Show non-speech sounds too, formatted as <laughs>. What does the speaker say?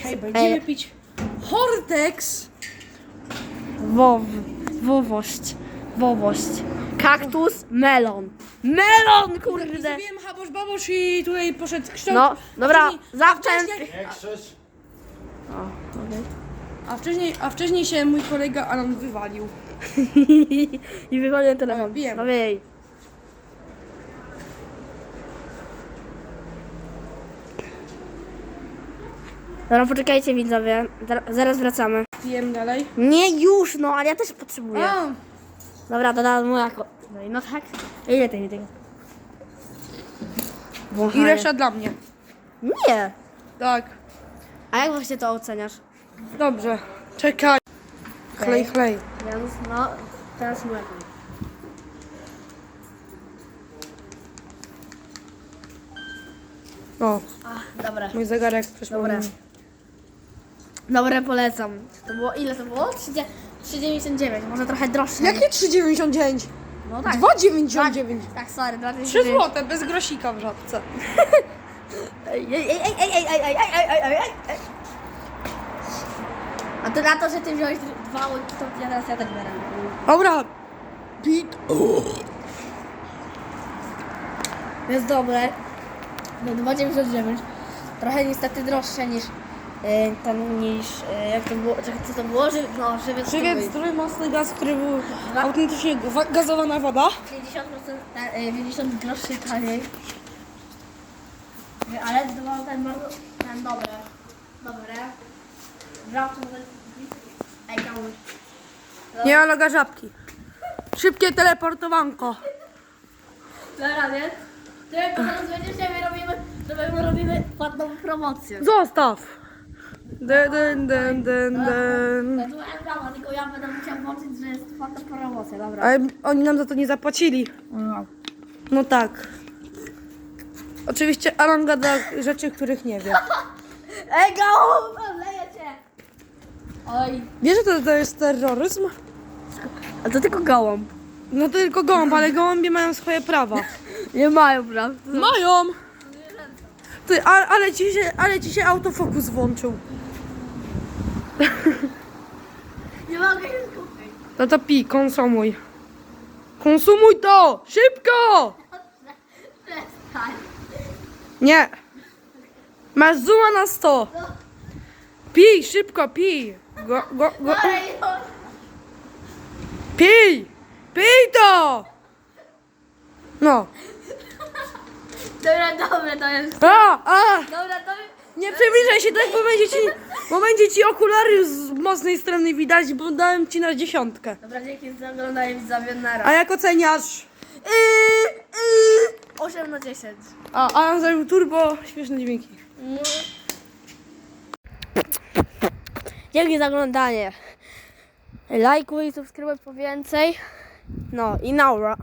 Dzisiaj będziemy pić Hortex. Wow, wowość, wowość. Kaktus, melon. Melon, kurde. Zrobiłem habosz babosz i tutaj poszedł kształt. No, dobra, wcześniej, Nie a wcześniej, a wcześniej się mój kolega Alan wywalił. <laughs> I wywaliłem telefon. Wiem. No jej. Dobra, poczekajcie widzowie. Zar- Zaraz wracamy. Pijem dalej. Nie już, no, ale ja też potrzebuję. A, Dobra, dodam moja ko... No, i no tak. Ile tej tego? I reszta dla mnie. Nie. Tak. A jak właśnie to oceniasz? Dobrze. Czekaj. Chlej, chlej. Więc no, teraz mleko. O, A, dobre. mój zegarek przypomniał. Dobre. Dobre, polecam. To było, ile to było? 3,9 3,99, może trochę droższe. Jakie 3,99? No tak. 2,99. Tak, sorry, 2,99. 3 złote, bez grosika w żabce. Ej, ej, ej, ej, ej, ej, ej, ej, ej, ej, ej, ej. A to na to, że ty wziąłeś dwa łyki, to ja teraz ja też biorę. Dobra. Pit. Jest dobre. No 2,99. Trochę niestety droższe niż e, ten, niż, e, jak to było, czekaj, co to było? Ży, no, żywiec Żywiec, zdrowy. zdrowy, mocny gaz, który był Dwa- autentycznie wa- gazowana woda. 50%, ta- e, 50 groszy taniej. Ale to było ten bardzo, ten dobre. Dobre. Wracam do... Ej, kamuś. Nie ma loga żabki. Szybkie teleportowanko. Dobra, więc. Tylko teraz będziesz się my robimy, to my robimy płatną promocję. Zostaw. Den, den, den. To była reklama, tylko ja będę musiał włączyć, że jest płatna promocja, dobra. Ale oni nam za to nie zapłacili. No. No tak. Oczywiście Alan gada rzeczy, których nie wie. <laughs> Ej, gałą, leję cię! Oj. Wiesz, że to, to jest terroryzm? A to tylko gołąb. No to tylko gołąb, ale gołąbie mają swoje prawa. <laughs> Nie mają, prawda? Mają! Ty, a, ale, ci się, ale ci się autofokus włączył. Nie mogę się skupić. No to pij, konsumuj. Konsumuj to! Szybko! Przestań. Nie. Masz zooma na 100. Pij, szybko, pij. Go, go, go. No. Pij! Pij to! No. Dobra, dobra, to jest. A, a! Dobra, to Nie przybliżaj się tak, bo będzie ci, będzie ci okulary z mocnej strony widać, bo dałem ci na dziesiątkę. Dobra, dzięki za oglądanie widzowie na A raz. jak oceniasz? Yy, yy, 8 na 10. A Alan zrobił turbo, śmieszne dźwięki. Dzięki za oglądanie. Lajkuj subskrybuj po więcej. No i naura.